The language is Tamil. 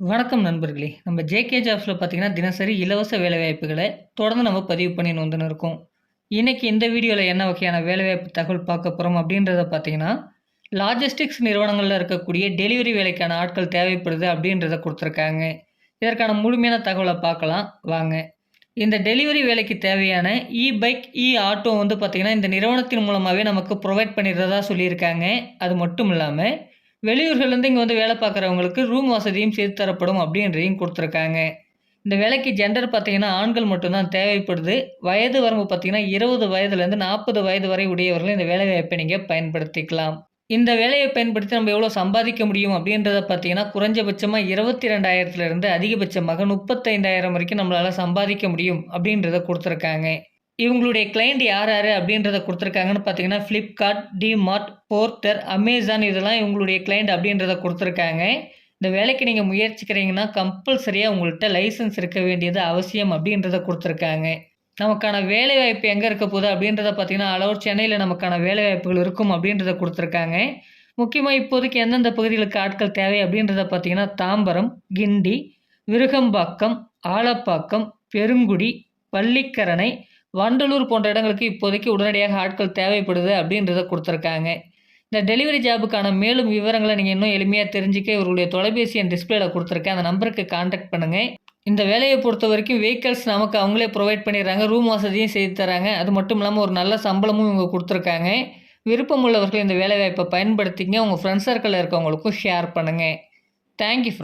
வணக்கம் நண்பர்களே! நம்ம ஜேகே ஜாப்ஸில் பார்த்தீங்கன்னா, தினசரி இலவச வேலைவாய்ப்புகளை தொடர்ந்து நம்ம பதிவு பண்ணின்னு வந்துன்னு இருக்கோம். இன்றைக்கி இந்த வீடியோவில் என்ன வகையான வேலைவாய்ப்பு தகவல் பார்க்க போகிறோம் அப்படின்றத பார்த்தீங்கன்னா, லாஜிஸ்டிக்ஸ் நிறுவனங்களில் இருக்கக்கூடிய டெலிவரி வேலைக்கான ஆட்கள் தேவைப்படுது அப்படின்றத கொடுத்துருக்காங்க இதற்கான முழுமையான தகவலை பார்க்கலாம் வாங்க. இந்த டெலிவரி வேலைக்கு தேவையான இ-பைக், இ-ஆட்டோ வந்து பார்த்திங்கன்னா இந்த நிறுவனத்தின் மூலமாகவே நமக்கு ப்ரொவைட் பண்ணிடுறதா சொல்லியிருக்காங்க. அது மட்டும் இல்லாமல் வெளியூர்கள்லேருந்து இங்கே வந்து வேலை பார்க்குறவங்களுக்கு ரூம் வசதியும் செய்து தரப்படும் அப்படின்றதையும் கொடுத்துருக்காங்க இந்த வேலைக்கு ஜெண்டர் பார்த்திங்கன்னா ஆண்கள் மட்டும்தான் தேவைப்படுது. வயது வரம்பு பார்த்தீங்கன்னா, இருபது வயதுலேருந்து நாற்பது வயது வரை உடையவர்கள் இந்த வேலைவாய்ப்பை நீங்கள் பயன்படுத்திக்கலாம். இந்த வேலையை பயன்படுத்தி நம்ம எவ்வளோ சம்பாதிக்க முடியும் அப்படின்றத பார்த்தீங்கன்னா, குறைஞ்சபட்சமாக இருபத்தி ரெண்டாயிரத்துலேருந்து அதிகபட்சமாக 35,000 வரைக்கும் நம்மளால் சம்பாதிக்க முடியும் அப்படின்றத கொடுத்துருக்காங்க இவங்களுடைய கிளைண்ட் யார் யார் அப்படின்றத கொடுத்துருக்காங்கன்னு பார்த்தீங்கன்னா, ஃப்ளிப்கார்ட் டிமார்ட் போர்ட்டர் அமேசான் இதெல்லாம் இவங்களுடைய கிளைண்ட் அப்படின்றத கொடுத்துருக்காங்க. இந்த வேலைக்கு நீங்கள் முயற்சிக்கிறீங்கன்னா, கம்பல்சரியாக உங்கள்கிட்ட லைசன்ஸ் இருக்க வேண்டியது அவசியம் அப்படின்றத கொடுத்துருக்காங்க. நமக்கான வேலைவாய்ப்பு எங்கே இருக்க போகுது அப்படின்றத பார்த்தீங்கன்னா, அளவு சென்னையில் நமக்கான வேலைவாய்ப்புகள் இருக்கும் அப்படின்றத கொடுத்துருக்காங்க. முக்கியமாக இப்போதைக்கு எந்தெந்த பகுதிகளுக்கு ஆட்கள் தேவை அப்படின்றத பார்த்தீங்கன்னா, தாம்பரம், கிண்டி, விருகம்பாக்கம், ஆலப்பாக்கம், பெருங்குடி, பள்ளிக்கரணை, வண்டலூர் போன்ற இடங்களுக்கு இப்போதைக்கு உடனடியாக ஆட்கள் தேவைப்படுது அப்படின்றத கொடுத்துருக்காங்க இந்த டெலிவரி ஜாபுக்கான மேலும் விவரங்களை நீங்கள் இன்னும் எளிமையாக தெரிஞ்சுக்க இவருடைய தொலைபேசி எண் டிஸ்பிளேல கொடுத்துருக்கேன் அந்த நம்பருக்கு காண்டாக்ட் பண்ணுங்க. இந்த வேலையை பொறுத்த வரைக்கும் வெஹிக்கல்ஸ் நமக்கு அவங்களே ப்ரொவைட் பண்ணிடுறாங்க. ரூம் வசதியும் செய்து தராங்க. அது மட்டும் இல்லாமல் ஒரு நல்ல சம்பளமும் இவங்க கொடுத்துருக்காங்க விருப்பம் உள்ளவர்கள் இந்த வேலைவாய்ப்பை பயன்படுத்திங்க உங்கள் ஃப்ரெண்ட்ஸ் சர்க்கிளில் இருக்கவங்களுக்கும் ஷேர் பண்ணுங்கள் தேங்க் யூ